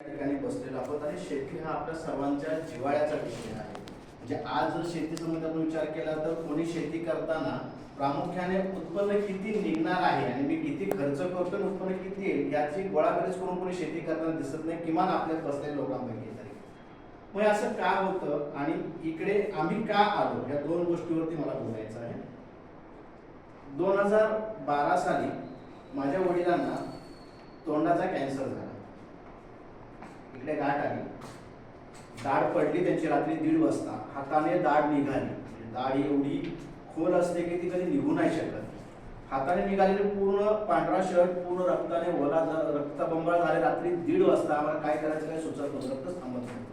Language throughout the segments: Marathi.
ठिकाणी बसलेलो आहोत आणि शेती हा आपल्या सर्वांच्या जिव्हाळ्याचा विषय आहे. म्हणजे आज जर शेती संबंधी आपण विचार केला तर कोणी शेती करताना प्रामुख्याने उत्पन्न किती निघणार आहे आणि मी किती खर्च करतो आणि उत्पन्न किती येईल याची गोळाबेरीज करून कोणी शेती करताना दिसत नाही किमान आपल्या बसलेल्या लोकांपैकी तरी. मग असं का होतं आणि इकडे आम्ही का आलो? या दोन गोष्टीवरती मला बोलायचं आहे. दोन हजार बारा साली माझ्या वडिलांना तोंडाचा कॅन्सर झाला. इकडे गाठ आली. दाढ पडली त्यांची रात्री दीड वाजता. हाताने दाढ निघाली. म्हणजे दाढ एवढी खोल असते की ती कधी निघू नाही शकत. हाताने निघालेले पूर्ण पांढरा शर्ट पूर्ण रक्ताने ओला झा- रक्तबंबाळ झाले रात्री दीड वाजता. आम्हाला काय करायचं काय सुचत नव्हतं. रक्तच थांबत नव्हतं.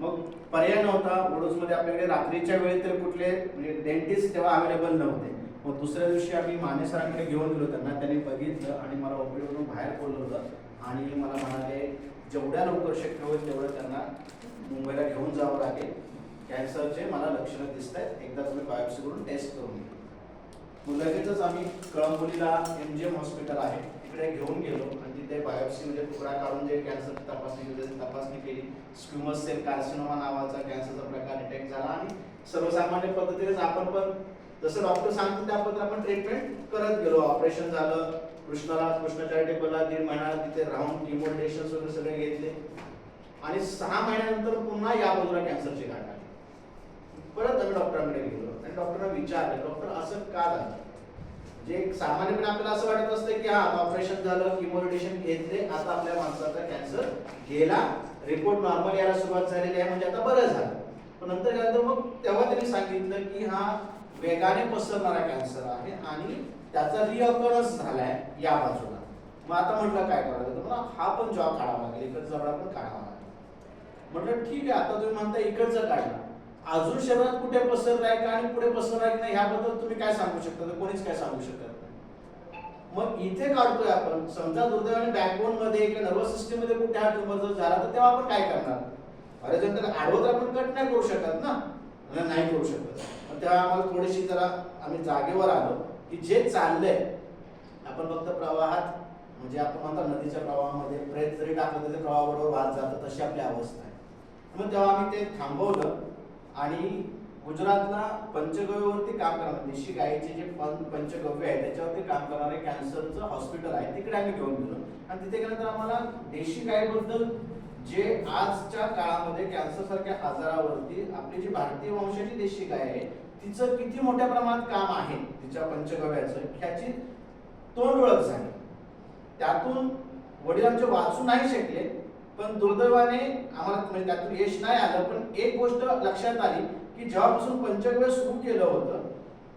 मग पर्याय नव्हता. ओडोसमध्ये आपल्याकडे रात्रीच्या वेळेत तर कुठले म्हणजे डेंटिस्ट तेव्हा अवेलेबल नव्हते. मग दुसऱ्या दिवशी आम्ही माने सरांकडे घेऊन गेलो. त्यांना त्यांनी बघितलं आणि मला ओपीडीवरून बाहेर बोलवलं आणि मला म्हणाले जेवढ्या लवकर शक्य होईल तेवढं त्यांना मुंबईला घेऊन जावं लागेल. कॅन्सरचे मला लक्षणं दिसत आहेत एकदा तुम्ही बायोप्सी करून टेस्ट करून घ्या. मग लगेचच आम्ही कळंबोलीला एम जी एम हॉस्पिटल आहे. तिकडे घेऊन गेलो आणि तिथे बायोप्सी म्हणजे तुकडा काढून जे कॅन्सर तपासणी केली तपासणी केली. स्क्युमस सेल कार्सिनोमा नावाचा कॅन्सरचा प्रकार डिटेक्ट झाला आणि सर्वसामान्य पद्धतीनेच आपण पण जसं डॉक्टर सांगतो त्या पद्धतीने आपण ट्रीटमेंट करत गेलो. ऑपरेशन झालं. कृष्णाला कृष्ण चॅरिटेबलला दीड महिना तिथे राहून किमोटेशन वगैरे सगळे घेतले. आणि सहा महिन्यानंतर पुन्हा या बाजूला कॅन्सरची गाठ आली. परत आम्ही डॉक्टरांकडे गेलो. आणि डॉक्टरना विचारलं डॉक्टर असं का झालं? म्हणजे जे सामान्यपणे आपल्याला असं वाटत असतं की हा ऑपरेशन झालं किमोरेडिशन घेतले आता आपल्या माणसाचा कॅन्सर गेला रिपोर्ट नॉर्मल यायला सुरुवात झालेली आहे म्हणजे आता बरं झालं. नंतर गेल्यानंतर मग तेव्हा त्यांनी सांगितलं की हा वेगाने पसरणारा कॅन्सर आहे आणि त्याचा रिअकरन्स झालाय या बाजूला. मग आता म्हटलं काय करायचं? तर मला हा पण जॉब काढावा लागेल इकडचा जबडा पण काढावा लागेल. म्हटलं ठीक आहे आता तुम्ही म्हणता इकडचं काढलं अजून शरीरात कुठे पसरलाय का आणि पुढे पसरलाय नाही ह्याबद्दल तुम्ही काय सांगू शकता? तर कोणीच काय सांगू शकत नाही. मग इथे काढतोय आपण समजा दुर्दैवाने बॅकबोनमध्ये किंवा नर्वस सिस्टीममध्ये कुठे हा ट्युमर जर झाला तर तेव्हा आपण काय करणार? अरे जर त्याला आडवं आपण कट नाही करू शकत ना नाही करू शकत. मग तेव्हा आम्हाला थोडीशी जरा आम्ही जागेवर आलो की जे चाललंय आपण फक्त प्रवाहात म्हणजे आपण म्हणतात नदीच्या प्रवाहामध्ये प्रेत जरी टाकलं तरी प्रवाहाबरोबर वाहत जातं तशी आपली अवस्था आहे. मग तेव्हा आम्ही ते थांबवलं आणि गुजरातला पंचगव्यवरती काम करणार देशी गायीचे जे पं- पंचगव्य आहे त्याच्यावरती काम करणारे कॅन्सरचं हॉस्पिटल आहे तिकडे आम्ही घेऊन गेलो. आणि तिथे गेल्यानंतर आम्हाला देशी गायीबद्दल जे आजच्या काळामध्ये कॅन्सर सारख्या आजारावरती आपली जी भारतीय वंशाची देशी गाय आहे तिचं किती मोठ्या प्रमाणात काम आहे तिच्या पंचगव्याचं ह्याची तोंड ओळख झाली. त्यातून वडिलांचे वाचू नाही शकले पण दुर्दैवाने आम्हाला म्हणजे त्यातून यश नाही आलं पण एक गोष्ट लक्षात आली की जेव्हापासून पंचगव्य सुरू केलं होतं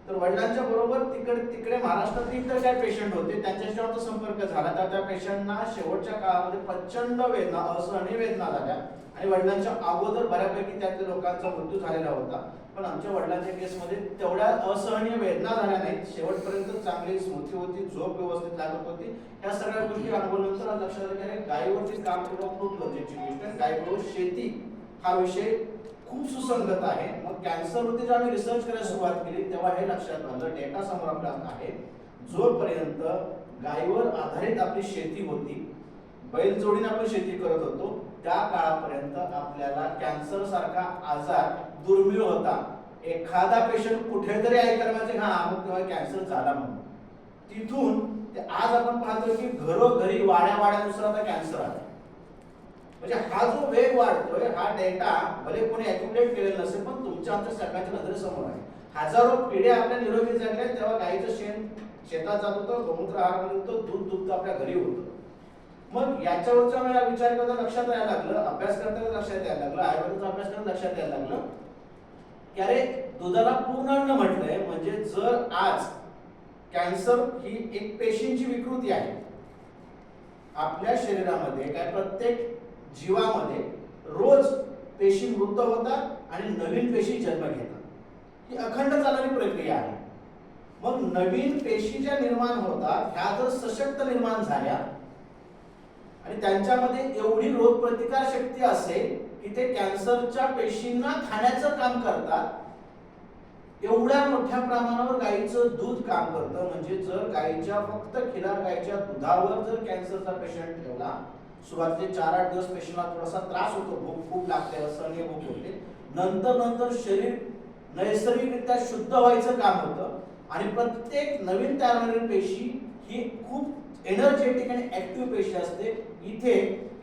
तर वडिलांच्या बरोबर तिकडे तिकडे महाराष्ट्रातील इतर काय पेशंट होते. त्यांच्याशी तो संपर्क झाला. तर त्या पेशंटना शेवटच्या काळामध्ये प्रचंड वेदना असहनीय वेदना झाल्या. आणि वडिलांच्या अगोदर बऱ्यापैकी त्यातल्या लोकांचा मृत्यू झालेला होता. पण आमच्या वडिलांच्या केसमध्ये तेवढ्या असहनीय वेदना झाल्या नाहीत. शेवटपर्यंत चांगली स्मृती होती झोप व्यवस्थित लागत होती. ह्या सगळ्या गोष्टी अनुभवल्यानंतर लक्षात आलं की गायीवरती काम करणं खूप गरजेची गोष्ट गायीबरोबर शेती हा विषय खूप सुसंगत आहे. मग कॅन्सरवरती जेव्हा आम्ही रिसर्च करायला सुरुवात केली तेव्हा हे लक्षात आलं डेटा समोर आपला आहे. जोपर्यंत गायीवर आधारित आपली शेती होती बैलजोडीने आपण शेती करत होतो त्या काळापर्यंत आपल्याला कॅन्सर सारखा आजार दुर्मिळ होता. एखादा पेशंट कुठेतरी ऐकायला म्हणजे हा अमुक तेव्हा कॅन्सर झाला म्हणून. तिथून ते आज आपण पाहतो की घरोघरी वाड्या वाड्यानुसार आता कॅन्सर आला म्हणजे हा जो वेग वाढतोय हा डेटा भले कोणी अॅक्युमुलेट केलेला नसेल पण तुमच्या आमच्या सगळ्यांच्या नजरेसमोर आहे. हजारो पिढ्या आपल्या निरोगी जगल्या तेव्हा गाईचं शेण शेतात जात होतं गोमूत्र आहार मिळत दूध दुग्ध आपल्या घरी होतं. मग याच्यावरचा मला विचार करता लक्षात यायला लागलं अभ्यास करताना लक्षात यायला लागलं आयुर्वेदाचा अभ्यास करताना लक्षात यायला लागलं. की अरे दुधाला पूर्ण अन्न म्हटलंय म्हणजे जर आज कॅन्सर ही एक पेशींची विकृती आहे आपल्या शरीरामध्ये काय प्रत्येक जीवामध्ये रोज पेशी मृत होतात आणि नवीन पेशी जन्म घेतात. ही अखंड चालणारी प्रक्रिया आहे. मग नवीन पेशी ज्या निर्माण होतात ह्या जर सशक्त निर्माण झाल्या आणि त्यांच्यामध्ये एवढी रोगप्रतिकार शक्ती असेल की ते कॅन्सरच्या पेशींना खाण्याचं काम करतात एवढ्या मोठ्या प्रमाणावर गायीचं दूध काम करतं. म्हणजे जर गाईच्या फक्त खिलार गाईच्या दुधावर जर कॅन्सरचा पेशंट ठेवला सुरुवातीचे चार आठ दिवस पेशंटला थोडासा त्रास होतो भूक खूप लागते असहनीय भूक होते. नंतर नंतर शरीर नैसर्गिकरित्या शुद्ध व्हायचं काम होतं. आणि प्रत्येक नवीन तयार होणारी पेशी ही खूप एनर्जेटिक आणि ऍक्टिव्ह पेशी असते. इथे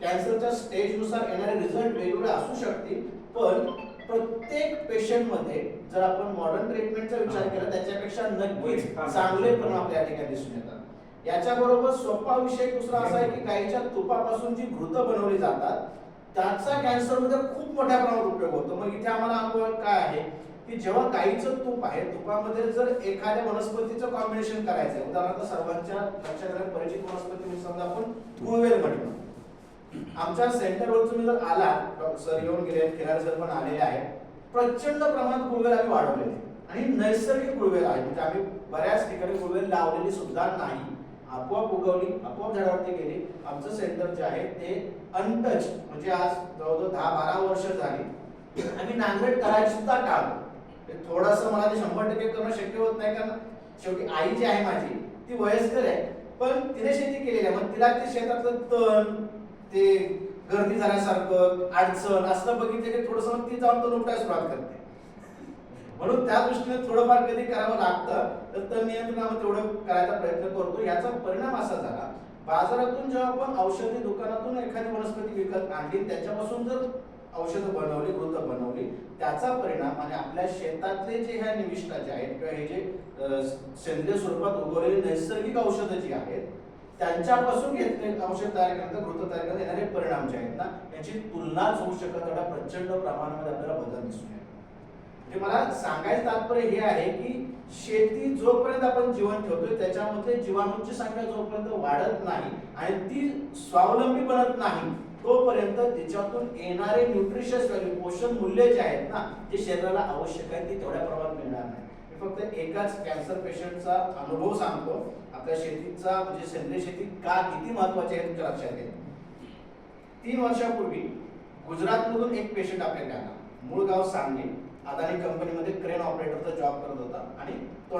कॅन्सरच्या स्टेजनुसार येणारे रिझल्ट वेगवेगळे असू शकतील पण प्रत्येक पेशंटमध्ये जर आपण मॉडर्न ट्रीटमेंटचा विचार केला त्याच्यापेक्षा नक्कीच चांगले परिणाम आपल्या ठिकाणी दिसून येतात. याच्याबरोबर सोपा विषय दुसरा असा आहे की गाईच्या तुपापासून जी घृत बनवली जातात त्याचा कॅन्सरमध्ये खूप मोठ्या प्रमाणात उपयोग होतो. मग इथे आम्हाला अनुभव काय आहे? की जेव्हा गाईचं तूप आहे तुपामध्ये जर एखाद्या वनस्पतीचं कॉम्बिनेशन करायचं आहे उदाहरणार्थ सर्वांच्या लक्षात परिचित वनस्पती म्हणजे समजा आपण गुळवेल म्हटलं. आमच्या सेंटरवर तुम्ही जर आला सर येऊन गेले खिलारी सर पण आलेले आहेत प्रचंड प्रमाणात गुळवेल आम्ही वाढवलेले. आणि नैसर्गिक गुळवेल आहे. म्हणजे आम्ही बऱ्याच ठिकाणी गुळवेल लावलेली सुद्धा नाही. आपोआप उगवली आपोआप झाडावरती गेली. आमचं सेंटर जे आहे ते अनटच म्हणजे आज जवळजवळ दहा बारा वर्ष झाली. आम्ही नांगरट करायला सुद्धा टाळतो थोडस मला ते शंभर टक्के करणं शक्य होत नाही कारण शेवटी आई जी आहे माझी ती वयस्कर आहे. पण तिने शेती केलेली आहे. मग तिला ते शेतातलं तण ते गर्दी झाल्यासारखं अडचण असलं बघितलं की थोडस मग ती जाऊन तो उपटायला सुरुवात करते. म्हणून त्या दृष्टीने थोडंफार कधी करावं लागतं तर तण नियंत्रण तेवढं करायचा प्रयत्न करतो. याचा परिणाम असा झाला बाजारातून जेव्हा आपण औषधी दुकानातून एखादी वनस्पती विकत आणली त्याच्यापासून जर औषधं बनवली वृत्त बनवली त्याचा परिणाम आणि आपल्या शेतातले जे ह्या निविष्ठा जे आहेत किंवा हे जे सेंद्रिय स्वरूपात उगवलेली नैसर्गिक औषधं जी आहेत त्यांच्यापासून घेतले औषध तयार करण्यात वृत्त तयार करण्यात येणारे परिणाम जे आहेत ना याची तुलनाच होऊ शकत एवढ्या प्रचंड प्रमाणामध्ये आपल्याला बदल दिसून येतो. म्हणजे मला सांगायचं तात्पर्य हे आहे की शेती जोपर्यंत आपण जीवन ठेवतोय त्याच्यामध्ये जीवाणूंची संख्या जोपर्यंत वाढत नाही आणि ती स्वावलंबी बनत नाही तोपर्यंत त्याच्यातून येणारे न्यूट्रिशियस व्हॅल्यू पोषण मूल्य जे आहेत ना जे शरीराला आवश्यक आहे ते तेवढ्या प्रमाणात मिळणार नाही. मी फक्त एकाच कॅन्सर पेशंटचा अनुभव सांगतो. आपल्या शेतीचा म्हणजे सेंद्रिय शेती का किती महत्वाची आहे तुमच्या लक्षात येईल. तीन वर्षापूर्वी गुजरातमधून एक पेशंट आपल्याकडे आला. मूळ गाव सांगली. अदानी कंपनीमध्ये क्रेन ऑपरेटरचा जॉब करत होता आणि तो